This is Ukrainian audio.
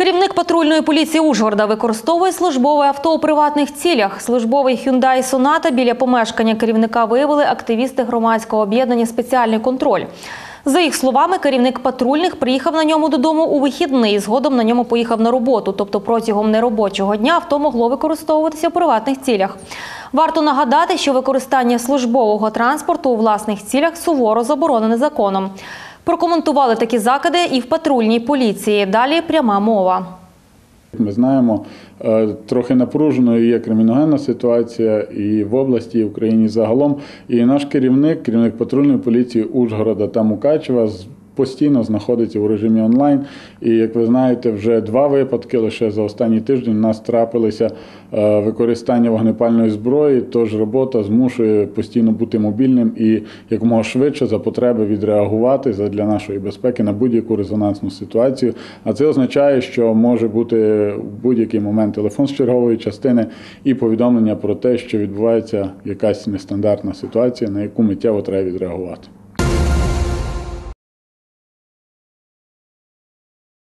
Керівник патрульної поліції Ужгорода використовує службове авто у приватних цілях. Службовий Hyundai Sonata біля помешкання керівника виявили активісти громадського об'єднання «Спеціальний контроль». За їх словами, керівник патрульних приїхав на ньому додому у вихідний, згодом на ньому поїхав на роботу. Тобто протягом неробочого дня авто могло використовуватися у приватних цілях. Варто нагадати, що використання службового транспорту у власних цілях суворо заборонене законом. Прокоментували такі закиди і в патрульній поліції. Далі пряма мова. Ми знаємо, е, трохи напруженою є криміногенна ситуація і в області, і в Україні загалом. І наш керівник, керівник патрульної поліції Ужгорода та Мукачева, постійно знаходиться у режимі онлайн. І як ви знаєте, вже два випадки лише за останній тиждень у нас трапилися е, використання вогнепальної зброї. Тож робота змушує постійно бути мобільним і якомога швидше за потреби відреагувати для нашої безпеки на будь-яку резонансну ситуацію. А це означає, що може бути в будь-який момент телефон з чергової частини і повідомлення про те, що відбувається якась нестандартна ситуація, на яку миттєво треба відреагувати.